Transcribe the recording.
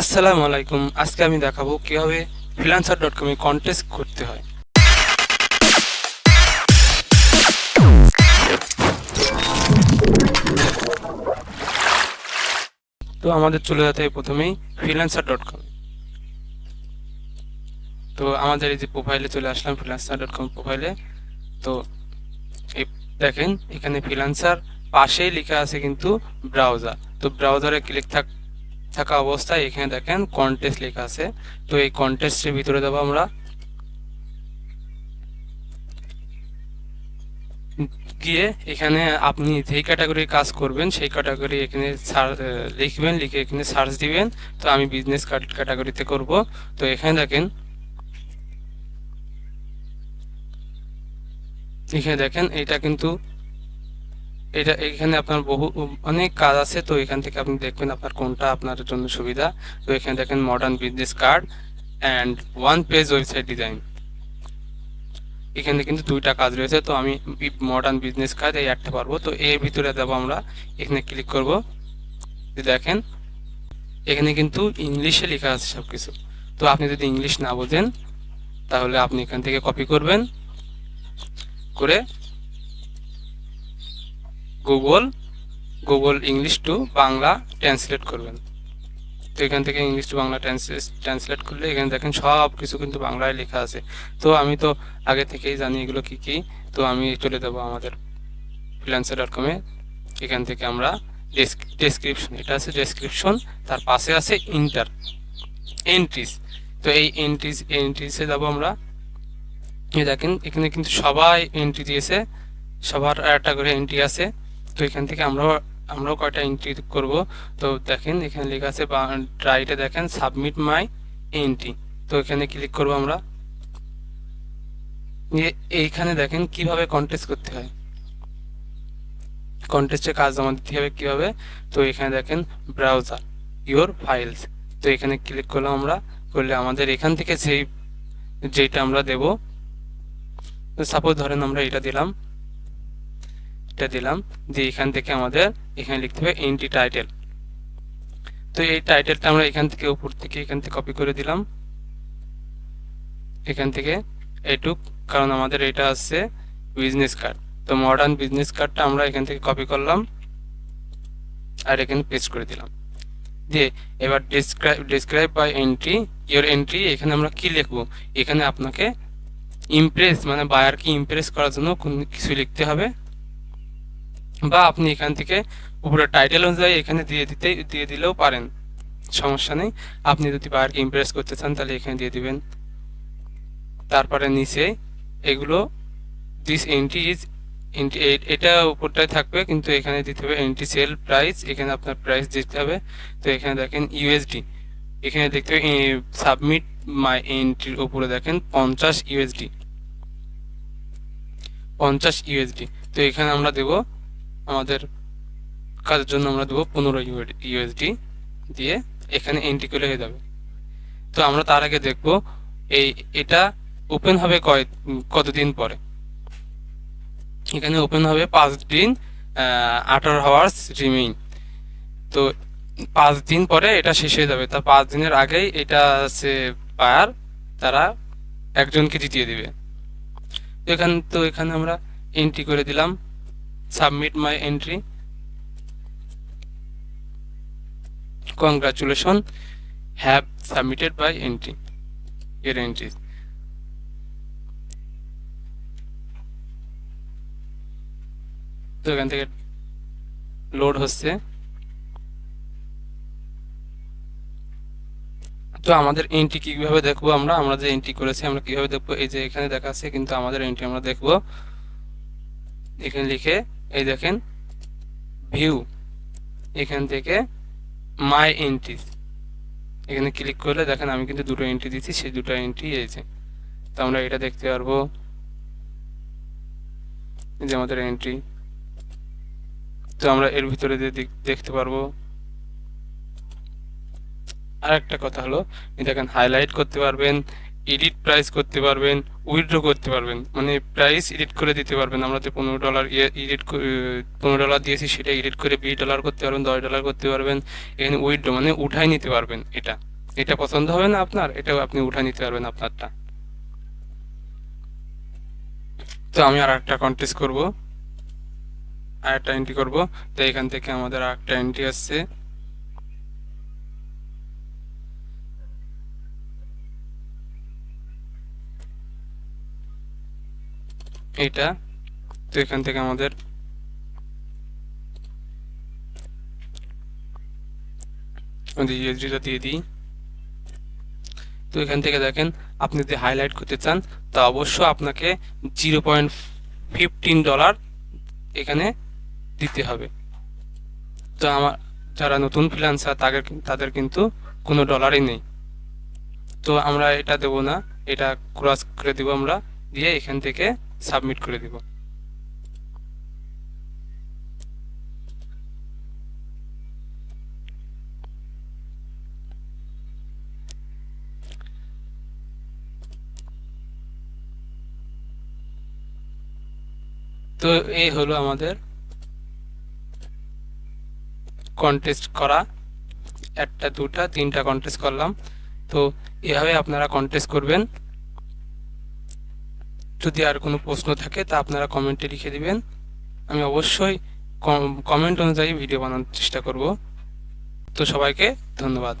আসসালামু আলাইকুম। আজকে আমি দেখাবো কীভাবে ফ্রিলান্সার ডট কমে কন্টেস্ট করতে হয়। তো আমাদের চলে যেতে হবে প্রথমেই ফ্রিল্যান্সার ডট কম তো আমাদের এই যে প্রোফাইলে চলে আসলাম ফ্রিল্যান্সার ডট কম প্রোফাইলে তো এই দেখেন, এখানে ফ্রিল্যান্সার পাশেই লেখা আছে কিন্তু ব্রাউজার তো ব্রাউজারে ক্লিক থাক থাকা অবস্থায় এখানে দেখেন কন্টেস্ট লেখা আছে। তো এই কন্টেস্টের ভিতরে দেবো আমরা গিয়ে এখানে আপনি যেই ক্যাটাগরি কাজ করবেন, সেই ক্যাটাগরি এখানে লিখবেন, লিখে এখানে সার্চ দিবেন। তো আমি বিজনেস ক্যাটাগরিতে করব। তো এখানে দেখেন এখানে দেখেন এটা কিন্তু এটা এখানে আপনার বহু, অনেক কাজ আছে, তো এখান থেকে আপনি দেখবেন আপনার কোনটা আপনার জন্য সুবিধা। তো এখানে দেখেন modern business card and one page website design এখানে কিন্তু দুইটা কাজ রয়েছে, তো আমি মডার্ন বিজনেস কার্ড এই একটা পারব। তো এর ভিতরে দেবো আমরা, এখানে ক্লিক করব। দেখেন, এখানে কিন্তু ইংলিশে লেখা আছে সব কিছু তো আপনি যদি ইংলিশ না বোঝেন, তাহলে আপনি এখান থেকে কপি করবেন। করে Google Google English to Bangla translate করবেন। তো এখান থেকে ইংলিশ টু বাংলা ট্রান্সলেট করলে এখানে দেখেন সব কিছু কিন্তু বাংলায় লেখা আছে। তো আমি তো আগে থেকেই জানি এগুলো কি কি। তো আমি চলে দেবো আমাদের ফ্রিল্যান্সার ডট কমে এখান থেকে আমরা ডেসক্রিপশন এটা আছে ডেসক্রিপশন তার পাশে আছে ইন্টার এন্ট্রিস তো এই এন্ট্রিস এন্ট্রিসে যাব আমরা। দেখেন, এখানে কিন্তু সবাই এন্ট্রি দিয়েছে। সবার একটা করে এন্ট্রি আছে। তো এখান থেকে আমরাও আমরাও কয়টা এন্ট্রি করব? তো দেখেন, এখানে লেখা আছে রাইটে দেখেন সাবমিট মাই এন্ট্রি তো এখানে ক্লিক করব আমরা। এইখানে দেখেন কীভাবে কন্টেস্ট করতে হয়। কন্টেস্টের কাজ জমা দিতে হবে কীভাবে? তো এখানে দেখেন ব্রাউজার ইওর ফাইলস তো এখানে ক্লিক করলাম আমরা, করলে আমাদের এখান থেকে যেই যেটা আমরা দেব সাপোজ ধরেন আমরা এটা দিলাম। এটা দিলাম, দিয়ে এখান থেকে আমাদের এখানে লিখতে হবে এন্টি টাইটেল তো এই টাইটেলটা আমরা এখান থেকে উপর থেকে এখান থেকে কপি করে দিলাম। এখান থেকে এটুক, কারণ আমাদের এটা আছে বিজনেস কার্ড তো মডার্ন বিজনেস কার্ডটা আমরা এখান থেকে কপি করলাম আর এখানে পেস্ট করে দিলাম। দিয়ে এবার describe describe by entry your entry এখানে আমরা কি লিখব? এখানে আপনাকে ইমপ্রেস মানে বায়ারকে ইমপ্রেস করার জন্য কোন কিছু লিখতে হবে। বা আপনি এখান থেকে উপরে টাইটেল অনুযায়ী এখানে দিয়ে দিতে, দিয়ে দিলেও পারেন। সমস্যা নেই। আপনি যদি বায়ারকে ইমপ্রেস করতে চান, তাহলে এখানে দিয়ে দিবেন। তারপরে নিচে এগুলো দিস এন্ট্রি ইজ এন্ট্রি এটা উপরটায় থাকবে, কিন্তু এখানে দিতে হবে এন্ট্রি সেল প্রাইস এখানে আপনার প্রাইস দিতে হবে। তো এখানে দেখেন ইউএসডি এখানে দেখতে হবে সাবমিট মাই এন্ট্রির উপরে দেখেন পঞ্চাশ ইউএসডি পঞ্চাশ ইউএসডি তো এখানে আমরা দেব আমাদের কাজের জন্য আমরা দেবো পনেরো ইউএসডি দিয়ে এখানে এন্ট্রি করলে হয়ে যাবে। তো আমরা তার আগে দেখব এই এটা ওপেন হবে কয় কতদিন পরে? এখানে ওপেন হবে পাঁচ দিন আঠারো হাওয়ার্স রিমেইন তো পাঁচ দিন পরে এটা শেষ হয়ে যাবে। তা পাঁচ দিনের আগেই এটা সে পায়ার তারা একজনকে জিতিয়ে দিবে। তো এখান তো এখানে আমরা এন্ট্রি করে দিলাম। Submit my entry congratulation have submitted by entry এর এন্ট্রি তো এখান থেকে লোড হচ্ছে। তো আমাদের এন্ট্রি কীভাবে দেখব আমরা? আমরা যে এন্ট্রি করেছি, আমরা কীভাবে দেখব? এই যে এখানে দেখা আছে, কিন্তু আমাদের এন্ট্রি আমরা দেখব। এখানে লিখে এই দেখেন ভিউ এখান থেকে মাই এন্ট্রি এখানে ক্লিক করলে দেখেন আমি কিন্তু দুটো এন্ট্রি দিচ্ছি সেই দুটো এন্ট্রি এসেছে তো আমরা এটা দেখতে পারব যে আমাদের এন্ট্রি তো আমরা এর ভিতরে দেখতে পারব আর একটা কথা হলো দেখেন হাইলাইট করতে পারবেন এডিট প্রাইস করতে পারবেন উইথড্র করতে পারবেন। মানে প্রাইস এডিট করে দিতে পারবেন। আমরা যে পনেরো ডলার এডিট পনেরো ডলার দিয়েছি, সেটা এডিট করে বিশ ডলার করতে পারবেন, দশ ডলার করতে পারবেন। এখানে উইথড্র মানে উঠাই নিতে পারবেন এটা। এটা পছন্দ হবে না আপনার? এটাও আপনি উঠাই নিতে পারবেন আপনারটা। তো আমি আর একটা কন্টেস্ট করব। আর একটা এন্ট্রি করব। তো এখান থেকে আমাদের আর একটা এন্ট্রি আসছে। এইটা তো এখান থেকে আমাদের আমাদের ইউএসডিটা দিয়ে দিই। তো এখান থেকে দেখেন আপনি যদি হাইলাইট করতে চান তা অবশ্য আপনাকে জিরো পয়েন্ট ফিফটিন ডলার এখানে দিতে হবে। তো আমার যারা নতুন ফ্রিল্যান্সার তাদের তাদের কিন্তু কোনো ডলারই নেই। তো আমরা এটা দেব না এটা ক্রস করে দিব আমরা দিয়ে এখান থেকে সাবমিট করে দিব। তো এই হলো আমাদের কন্টেস্ট করা। একটা, দুটা, তিনটা কন্টেস্ট করলাম। তো এভাবে আপনারা কন্টেস্ট করবেন। যদি আর কোনো প্রশ্ন থাকে, তা আপনারা কমেন্টে লিখে দিবেন। আমি অবশ্যই কমেন্ট অনুযায়ী ভিডিও বানানোর চেষ্টা করব। তো সবাইকে ধন্যবাদ।